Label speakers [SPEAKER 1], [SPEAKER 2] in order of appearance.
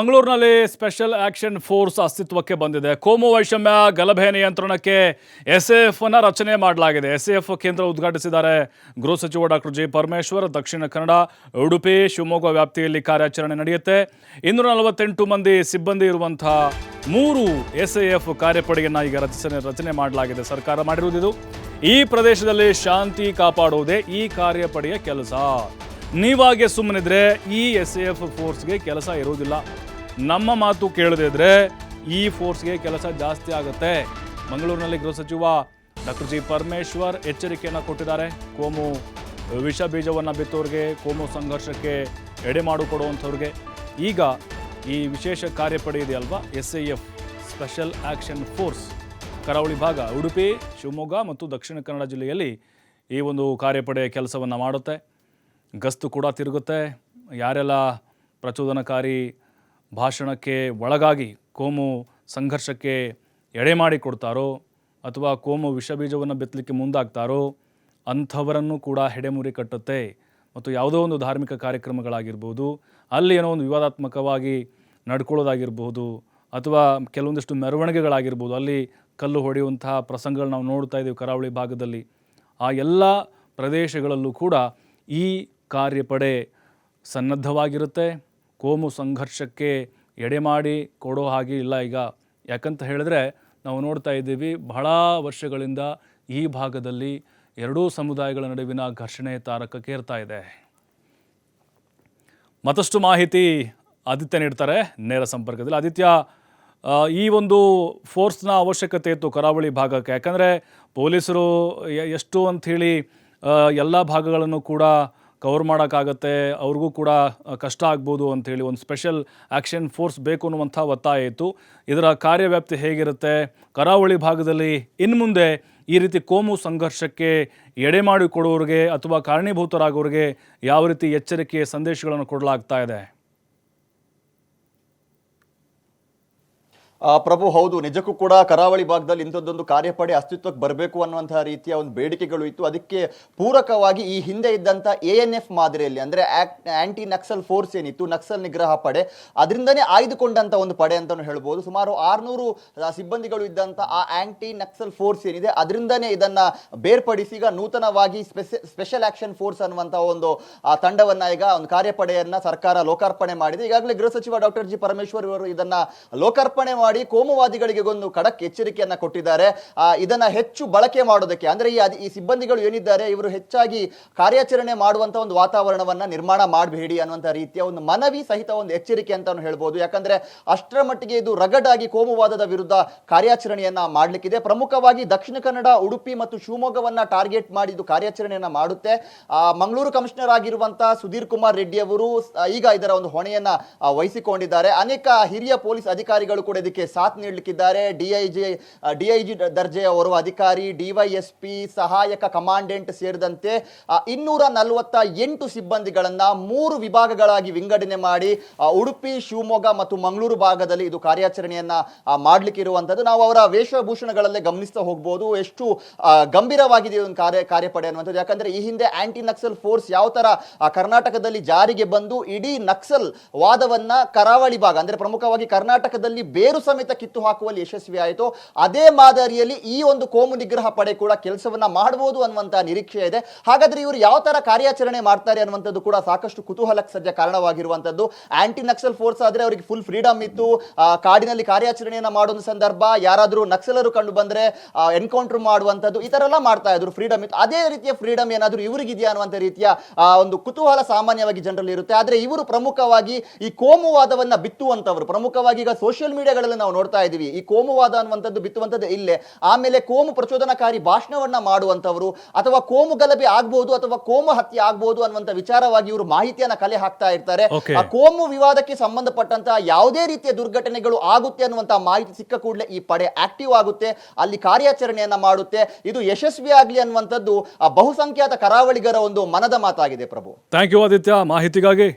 [SPEAKER 1] ಮಂಗಳೂರಿನಲ್ಲಿ special action force ಅಸ್ತಿತ್ವಕ್ಕೆ ಬಂದಿದೆ. ಕೋಮು ವೈಷಮ್ಯ ಗಲಭೆ ನಿಯಂತ್ರಣಕ್ಕೆ ಎಸ್ ಎಫ್ ಅನ್ನ ರಚನೆ ಮಾಡಲಾಗಿದೆ. ಎಸ್ ಎಫ್ ಕೇಂದ್ರ ಉದ್ಘಾಟಿಸಿದ್ದಾರೆ. ಗೃಹ ಸಚಿವ ಡಾಕ್ಟರ್ ಜಿ. ಪರಮೇಶ್ವರ್, ದಕ್ಷಿಣ ಕನ್ನಡ, ಉಡುಪಿ, ಶಿವಮೊಗ್ಗ ವ್ಯಾಪ್ತಿಯಲ್ಲಿ ಕಾರ್ಯಾಚರಣೆ ನಡೆಯುತ್ತೆ. ಇನ್ನೂರ ನಲವತ್ತೆಂಟು ಮಂದಿ ಸಿಬ್ಬಂದಿ ಇರುವಂತಹ ಮೂರು ಎಸ್ ಎಫ್ ಕಾರ್ಯಪಡೆಯನ್ನು ಈಗ ರಚಿಸನೆ, ರಚನೆ ಮಾಡಲಾಗಿದೆ. ಸರ್ಕಾರ ಮಾಡಿರುವುದಿದು. ಈ ಪ್ರದೇಶದಲ್ಲಿ ಶಾಂತಿ ಕಾಪಾಡುವುದೇ ಈ ಕಾರ್ಯಪಡೆಯ ಕೆಲಸ. ನೀವಾಗೆ ಸುಮ್ಮನಿದ್ರೆ ಈ ಎಸ್ ಎ ಎಫ್ ಫೋರ್ಸ್ಗೆ ಕೆಲಸ ಇರುವುದಿಲ್ಲ ನಮ್ಮ ಮಾತು ಕೇಳದೇ ಇದ್ರೆ ಈ ಫೋರ್ಸ್ಗೆ ಕೆಲಸ ಜಾಸ್ತಿ ಆಗುತ್ತೆ. ಮಂಗಳೂರಿನಲ್ಲಿ ಗೃಹ ಸಚಿವ ಡಾಕ್ಟರ್ ಜಿ ಪರಮೇಶ್ವರ್ ಎಚ್ಚರಿಕೆಯನ್ನು ಕೊಟ್ಟಿದ್ದಾರೆ. ಕೋಮು ವಿಷ ಬೀಜವನ್ನು ಬಿತ್ತೋರಿಗೆ, ಕೋಮು ಸಂಘರ್ಷಕ್ಕೆ ಎಡೆ ಮಾಡಿಕೊಡುವಂಥವ್ರಿಗೆ ಈಗ ಈ ವಿಶೇಷ ಕಾರ್ಯಪಡೆ ಇದೆಯಲ್ವಾ? S I F special action force ಕರಾವಳಿ ಭಾಗ, ಉಡುಪಿ, ಶಿವಮೊಗ್ಗ ಮತ್ತು ದಕ್ಷಿಣ ಕನ್ನಡ ಜಿಲ್ಲೆಯಲ್ಲಿ ಈ ಒಂದು ಕಾರ್ಯಪಡೆ ಕೆಲಸವನ್ನು ಮಾಡುತ್ತೆ. ಗಸ್ತು ಕೂಡ ತಿರುಗುತ್ತೆ. ಯಾರೆಲ್ಲ ಪ್ರಚೋದನಕಾರಿ ಭಾಷಣಕ್ಕೆ ಒಳಗಾಗಿ ಕೋಮು ಸಂಘರ್ಷಕ್ಕೆ ಎಡೆ ಮಾಡಿ ಕೊಡ್ತಾರೋ ಅಥವಾ ಕೋಮು ವಿಷಬೀಜವನ್ನು ಬಿತ್ತಲಿಕ್ಕೆ ಮುಂದಾಗ್ತಾರೋ ಅಂಥವರನ್ನು ಕೂಡ ಹೆಡೆಮುರಿ ಕಟ್ಟುತ್ತೆ. ಮತ್ತು ಯಾವುದೋ ಒಂದು ಧಾರ್ಮಿಕ ಕಾರ್ಯಕ್ರಮಗಳಾಗಿರ್ಬೋದು, ಅಲ್ಲಿ ಏನೋ ಒಂದು ವಿವಾದಾತ್ಮಕವಾಗಿ ನಡ್ಕೊಳ್ಳೋದಾಗಿರ್ಬೋದು, ಅಥವಾ ಕೆಲವೊಂದಿಷ್ಟು ಮೆರವಣಿಗೆಗಳಾಗಿರ್ಬೋದು, ಅಲ್ಲಿ ಕಲ್ಲು ಹೊಡೆಯುವಂತಹ ಪ್ರಸಂಗಗಳು ನಾವು ನೋಡ್ತಾ ಇದ್ದೀವಿ ಕರಾವಳಿ ಭಾಗದಲ್ಲಿ. ಆ ಎಲ್ಲ ಪ್ರದೇಶಗಳಲ್ಲೂ ಕೂಡ ಈ ಕಾರ್ಯಪಡೆ ಸನ್ನದ್ಧವಾಗಿರುತ್ತೆ. ಕೋಮು ಸಂಘರ್ಷಕ್ಕೆ ಎಡೆ ಮಾಡಿ ಕೊಡೋ ಹಾಗೆ ಇಲ್ಲ ಈಗ. ಯಾಕಂತ ಹೇಳಿದ್ರೆ ನಾವು ನೋಡ್ತಾ ಇದ್ದೀವಿ ಬಹಳ ವರ್ಷಗಳಿಂದ ಈ ಭಾಗದಲ್ಲಿ ಎರಡೂ ಸಮುದಾಯಗಳ ನಡುವಿನ ಘರ್ಷಣೆ ತಾರಕಕ್ಕೇರ್ತಾ ಇದೆ. ಮತ್ತಷ್ಟು ಮಾಹಿತಿ ಆದಿತ್ಯ ನೀಡ್ತಾರೆ. ನೇರ ಸಂಪರ್ಕದಲ್ಲಿ ಆದಿತ್ಯ ಈ ಒಂದು ಫೋರ್ಸ್ನ ಅವಶ್ಯಕತೆ ಇತ್ತು ಕರಾವಳಿ ಭಾಗಕ್ಕೆ. ಯಾಕಂದರೆ ಪೊಲೀಸರು ಎಷ್ಟು ಅಂಥೇಳಿ ಎಲ್ಲ ಭಾಗಗಳನ್ನು ಕೂಡ ಕವರ್ ಮಾಡೋಕ್ಕಾಗತ್ತೆ, ಅವ್ರಿಗೂ ಕೂಡ ಕಷ್ಟ ಆಗ್ಬೋದು ಅಂಥೇಳಿ ಒಂದು ಸ್ಪೆಷಲ್ ಆ್ಯಕ್ಷನ್ ಫೋರ್ಸ್ ಬೇಕು ಅನ್ನುವಂಥ ಒತ್ತಾಯ ಇತ್ತು. ಇದರ ಕಾರ್ಯವ್ಯಾಪ್ತಿ ಹೇಗಿರುತ್ತೆ, ಕರಾವಳಿ ಭಾಗದಲ್ಲಿ ಇನ್ನು ಮುಂದೆ ಈ ರೀತಿ ಕೋಮು ಸಂಘರ್ಷಕ್ಕೆ ಎಡೆ ಮಾಡಿಕೊಡೋರಿಗೆ ಅಥವಾ ಕಾರಣೀಭೂತರಾಗೋರಿಗೆ ಯಾವ ರೀತಿ ಎಚ್ಚರಿಕೆಯ ಸಂದೇಶಗಳನ್ನು ಕೊಡಲಾಗ್ತಾ ಇದೆ
[SPEAKER 2] ಆ, ಪ್ರಭು, ಹೌದು, ನಿಜಕ್ಕೂ ಕೂಡ ಕರಾವಳಿ ಭಾಗದಲ್ಲಿ ಇಂಥದ್ದೊಂದು ಕಾರ್ಯಪಡೆ ಅಸ್ತಿತ್ವಕ್ಕೆ ಬರಬೇಕು ಅನ್ನುವಂತಹ ರೀತಿಯ ಒಂದು ಬೇಡಿಕೆಗಳು ಇತ್ತು. ಅದಕ್ಕೆ ಪೂರಕವಾಗಿ ಈ ಹಿಂದೆ ಇದ್ದಂಥ ಎ ಎನ್ ಎಫ್ ಮಾದರಿಯಲ್ಲಿ, ಅಂದರೆ ಆಂಟಿ ನಕ್ಸಲ್ ಫೋರ್ಸ್ ಏನಿತ್ತು, ನಕ್ಸಲ್ ನಿಗ್ರಹ ಪಡೆ, ಅದರಿಂದನೇ ಆಯ್ದುಕೊಂಡಂಥ ಒಂದು ಪಡೆ ಅಂತಲೂ ಹೇಳ್ಬೋದು. ಸುಮಾರು ಆರುನೂರು ಸಿಬ್ಬಂದಿಗಳು ಇದ್ದಂಥ ಆ ಆಂಟಿ ನಕ್ಸಲ್ ಫೋರ್ಸ್ ಏನಿದೆ, ಅದರಿಂದನೇ ಇದನ್ನು ಬೇರ್ಪಡಿಸಿ ಈಗ ನೂತನವಾಗಿ ಸ್ಪೆಷಲ್ ಆಕ್ಷನ್ ಫೋರ್ಸ್ ಅನ್ನುವಂಥ ಒಂದು ತಂಡವನ್ನ ಈಗ ಒಂದು ಕಾರ್ಯಪಡೆಯನ್ನ ಸರ್ಕಾರ ಲೋಕಾರ್ಪಣೆ ಮಾಡಿದೆ. ಈಗಾಗಲೇ ಗೃಹ ಸಚಿವ ಡಾಕ್ಟರ್ ಜಿ ಪರಮೇಶ್ವರ್ ಇವರು ಇದನ್ನ ಲೋಕಾರ್ಪಣೆ ಮಾಡಿ ಕೋಮುವಾದಿಗಳಿಗೆ ಒಂದು ಖಡಕ್ ಎಚ್ಚರಿಕೆಯನ್ನ ಕೊಟ್ಟಿದ್ದಾರೆ. ಇದನ್ನ ಹೆಚ್ಚು ಬಳಕೆ ಮಾಡೋದಕ್ಕೆ, ಅಂದ್ರೆ ಈ ಈ ಸಿಬ್ಬಂದಿಗಳು ಏನಿದ್ದಾರೆ, ಇವರು ಹೆಚ್ಚಾಗಿ ಕಾರ್ಯಾಚರಣೆ ಮಾಡುವಂತ ಒಂದು ವಾತಾವರಣವನ್ನ ನಿರ್ಮಾಣ ಮಾಡಬೇಡಿ ಅನ್ನುವಂತ ರೀತಿಯ ಒಂದು ಮನವಿ ಸಹಿತ ಒಂದು ಎಚ್ಚರಿಕೆ ಅಂತ ಹೇಳ್ಬೋದು. ಯಾಕಂದ್ರೆ ಅಷ್ಟರ ಮಟ್ಟಿಗೆ ಇದು ರಗಡಾಗಿ ಕೋಮುವಾದದ ವಿರುದ್ಧ ಕಾರ್ಯಾಚರಣೆಯನ್ನ ಮಾಡಲಿಕ್ಕಿದೆ. ಪ್ರಮುಖವಾಗಿ ದಕ್ಷಿಣ ಕನ್ನಡ, ಉಡುಪಿ ಮತ್ತು ಶಿವಮೊಗ್ಗವನ್ನ ಟಾರ್ಗೆಟ್ ಮಾಡಿ ಇದು ಕಾರ್ಯಾಚರಣೆಯನ್ನ ಮಾಡುತ್ತೆ. ಮಂಗಳೂರು ಕಮಿಷನರ್ ಆಗಿರುವಂತಹ ಸುಧೀರ್ ಕುಮಾರ್ ರೆಡ್ಡಿ ಅವರು ಈಗ ಇದರ ಒಂದು ಹೊಣೆಯನ್ನ ವಹಿಸಿಕೊಂಡಿದ್ದಾರೆ. ಅನೇಕ ಹಿರಿಯ ಪೊಲೀಸ್ ಅಧಿಕಾರಿಗಳು ಕೂಡ ಸಾಥ್ ನೀಡಲಿಕ್ಕಿದ್ದಾರೆ. ಡಿಐಜಿ ಡಿಐಜಿ ದರ್ಜೆಯ ಓರ್ವ ಅಧಿಕಾರಿ ಡಿವೈಎಸ್ಪಿ ಸಹಾಯಕ ಕಮಾಂಡೆಂಟ್ ಸೇರಿದಂತೆ ಇನ್ನೂರ ನಲವತ್ತ ಎಂಟು ಸಿಬ್ಬಂದಿಗಳನ್ನ ಮೂರು ವಿಭಾಗಗಳಾಗಿ ವಿಂಗಡಣೆ ಮಾಡಿ ಉಡುಪಿ, ಶಿವಮೊಗ್ಗ ಮತ್ತು ಮಂಗಳೂರು ಭಾಗದಲ್ಲಿ ಇದು ಕಾರ್ಯಾಚರಣೆಯನ್ನ ಮಾಡ್ಲಿಕ್ಕೆ ಇರುವಂತದ್ದು ನಾವು ಅವರ ವೇಷಭೂಷಣಗಳಲ್ಲೇ ಗಮನಿಸ್ತಾ ಹೋಗ್ಬೋದು. ಎಷ್ಟು ಗಂಭೀರವಾಗಿದೆ ಒಂದು ಕಾರ್ಯ, ಕಾರ್ಯಪಡೆ ಅನ್ನುವಂಥದ್ದು. ಯಾಕಂದ್ರೆ ಈ ಹಿಂದೆ ಆಂಟಿ ನಕ್ಸಲ್ ಫೋರ್ಸ್ ಯಾವ ತರ ಕರ್ನಾಟಕದಲ್ಲಿ ಜಾರಿಗೆ ಬಂದು ಇಡೀ ನಕ್ಸಲ್ ವಾದವನ್ನ ಕರಾವಳಿ ಭಾಗ, ಅಂದ್ರೆ ಪ್ರಮುಖವಾಗಿ ಕರ್ನಾಟಕದಲ್ಲಿ ಬೇರು ಸಮೇತ ಕಿತ್ತು ಹಾಕುವಲ್ಲಿ ಯಶಸ್ವಿ ಆಯಿತು. ಅದೇ ಮಾದರಿಯಲ್ಲಿ ಈ ಒಂದು ಕೋಮು ನಿಗ್ರಹ ಪಡೆ ಕೂಡ ಕೆಲಸವನ್ನ ಮಾಡಬಹುದು ಅನ್ನುವಂತಹ ನಿರೀಕ್ಷೆ ಇದೆ. ಹಾಗಾದ್ರೆ ಇವರು ಯಾವ ತರ ಕಾರ್ಯಾಚರಣೆ ಮಾಡ್ತಾರೆ ಅನ್ನುವಂಥದ್ದು ಕೂಡ ಸಾಕಷ್ಟು ಕುತೂಹಲಕ್ಕೆ ಸದ್ಯ ಕಾರಣವಾಗಿರುವಂತದ್ದು ಆಂಟಿ ನಕ್ಸಲ್ ಫೋರ್ಸ್ ಆದ್ರೆ ಅವರಿಗೆ ಫುಲ್ ಫ್ರೀಡಮ್ ಇತ್ತು. ಕಾಡಿನಲ್ಲಿ ಕಾರ್ಯಾಚರಣೆಯನ್ನ ಮಾಡುವ ಸಂದರ್ಭ. ಯಾರಾದರೂ ನಕ್ಸಲರು ಕಂಡು ಬಂದ್ರೆ ಎನ್ಕೌಂಟರ್ ಮಾಡುವಂತದ್ದು ಈ ತರ ಎಲ್ಲ ಮಾಡ್ತಾ ಇದ್ರು. ಫ್ರೀಡಮ್ ಇತ್ತು. ಅದೇ ರೀತಿಯ ಫ್ರೀಡಮ್ ಏನಾದ್ರೂ ಇವರಿಗಿದೆಯಾ ಅನ್ನುವಂತ ರೀತಿಯ ಒಂದು ಕುತೂಹಲ ಸಾಮಾನ್ಯವಾಗಿ ಜನರಲ್ಲಿ ಇರುತ್ತೆ. ಆದ್ರೆ ಇವರು ಪ್ರಮುಖವಾಗಿ ಈ ಕೋಮುವಾದವನ್ನ ಬಿತ್ತುವಂತವರು ಪ್ರಮುಖವಾಗಿ ಈಗ ಸೋಷಿಯಲ್ ಮೀಡಿಯಾಗಳಲ್ಲಿ ನಾವು ನೋಡ್ತಾ ಇದ್ದೀವಿ. ಈ ಕೋಮುವಾದ ಅನ್ನುವಂಥದ್ದು ಬಿತ್ತುವಂಥದ್ದು ಇಲ್ಲೇ. ಆಮೇಲೆ ಕೋಮು ಪ್ರಚೋದನಕಾರಿ ಭಾಷಣವನ್ನ ಮಾಡುವಂಥವರು ಅಥವಾ ಕೋಮು ಗಲಭೆ ಆಗ್ಬಹುದು ಅಥವಾ ಕೋಮು ಹತ್ಯೆ ಆಗ್ಬಹುದು ಅನ್ನುವಂಥ ವಿಚಾರವಾಗಿ ಇವರು ಮಾಹಿತಿಯನ್ನ ಕಲೆ ಹಾಕ್ತಾ ಇರ್ತಾರೆ. ಆ ಕೋಮು ವಿವಾದಕ್ಕೆ ಸಂಬಂಧಪಟ್ಟಂತಹ ಯಾವುದೇ ರೀತಿಯ ದುರ್ಘಟನೆಗಳು ಆಗುತ್ತೆ ಅನ್ನುವಂತಹ ಮಾಹಿತಿ ಸಿಕ್ಕ ಕೂಡಲೇ ಈ ಪಡೆ ಆಕ್ಟಿವ್ ಆಗುತ್ತೆ. ಅಲ್ಲಿ ಕಾರ್ಯಾಚರಣೆಯನ್ನ ಮಾಡುತ್ತೆ. ಇದು ಯಶಸ್ವಿ ಆಗಲಿ ಅನ್ನುವಂಥದ್ದು ಆ ಬಹುಸಂಖ್ಯಾತ ಕರಾವಳಿಗರ ಒಂದು ಮನದ ಮಾತಾಗಿದೆ ಪ್ರಭು.
[SPEAKER 1] ಥ್ಯಾಂಕ್ ಯು ಆದಿತ್ಯ ಮಾಹಿತಿಗಾಗಿ